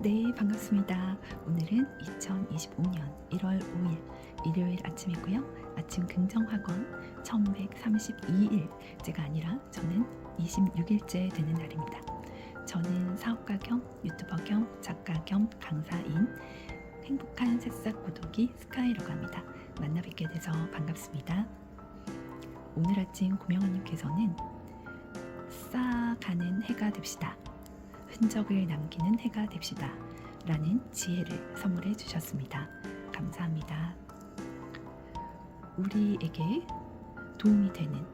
네, 반갑습니다. 오늘은 2025년 1월 5일 일요일 아침이고요. 아침 긍정학원 1132일째가 아니라 저는 26일째 되는 날입니다. 저는 사업가 겸 유튜버 겸 작가 겸 강사인 행복한 새싹 고독이 스카이라고 합니다. 만나 뵙게 돼서 반갑습니다. 오늘 아침 고명아님께서는 쌓아가는 해가 됩시다. 흔적을 남기는 해가 됩시다. 라는 지혜를 선물해 주셨습니다. 감사합니다. 우리에게 도움이 되는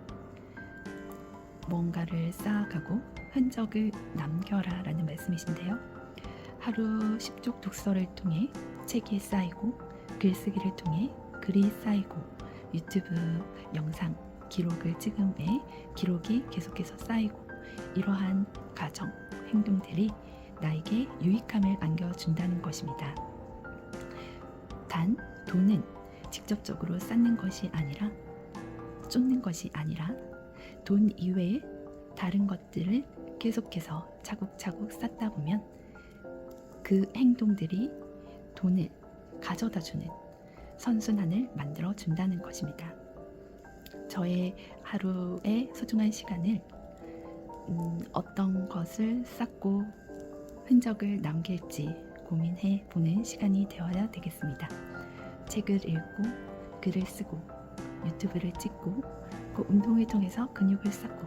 뭔가를 쌓아가고 흔적을 남겨라 라는 말씀이신데요. 하루 10쪽 독서를 통해 책이 쌓이고 글쓰기를 통해 글이 쌓이고 유튜브 영상 기록을 찍음에 기록이 계속해서 쌓이고 이러한 가정, 행동들이 나에게 유익함을 안겨준다는 것입니다. 단, 돈은 직접적으로 쌓는 것이 아니라 쫓는 것이 아니라 돈 이외에 다른 것들을 계속해서 차곡차곡 쌓다 보면 그 행동들이 돈을 가져다 주는 선순환을 만들어 준다는 것입니다. 저의 하루의 소중한 시간을 음, 어떤 것을 쌓고 흔적을 남길지 고민해 보는 시간이 되어야 되겠습니다. 책을 읽고 글을 쓰고 유튜브를 찍고 그 운동을 통해서 근육을 쌓고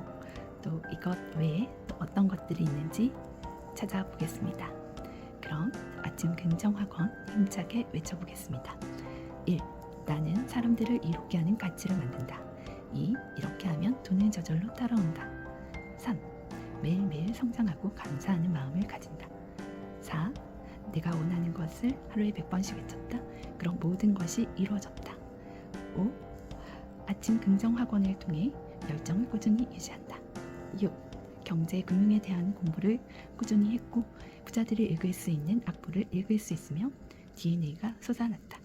또 이것 외에 또 어떤 것들이 있는지 찾아보겠습니다. 그럼 아침 긍정학원 힘차게 외쳐보겠습니다. 1. 나는 사람들을 이롭게 하는 가치를 만든다. 2. 이렇게 하면 돈은 저절로 따라온다. 3. 매일매일 성장하고 감사하는 마음을 가진다. 4. 내가 원하는 것을 하루에 100번씩 외쳤다. 그럼 모든 것이 이루어졌다. 5. 아침 긍정 학원을 통해 열정을 꾸준히 유지한다. 6. 경제 금융에 대한 공부를 꾸준히 했고 부자들이 읽을 수 있는 악보를 읽을 수 있으며 DNA가 솟아났다.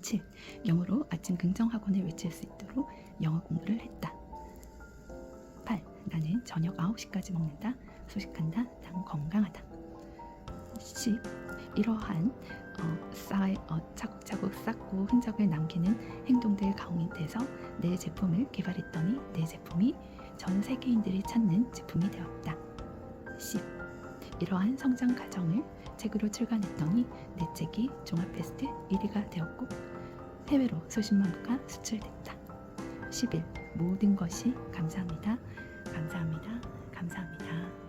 7. 영어로 아침 긍정 학원을 외칠 수 있도록 영어 공부를 했다. 8. 나는 저녁 9시까지 먹는다. 소식한다. 난 건강하다. 10. 이러한 어, 쌓, 어, 차곡차곡 쌓고 흔적을 남기는 행동들 가운데서 내 제품을 개발했더니 내 제품이 전 세계인들이 찾는 제품이 되었다. 10. 이러한 성장 과정을 책으로 출간했더니 내 책이 종합 베스트 1위가 되었고 해외로 수십만 부가 수출됐다. 11. 모든 것이 감사합니다. 감사합니다. 감사합니다.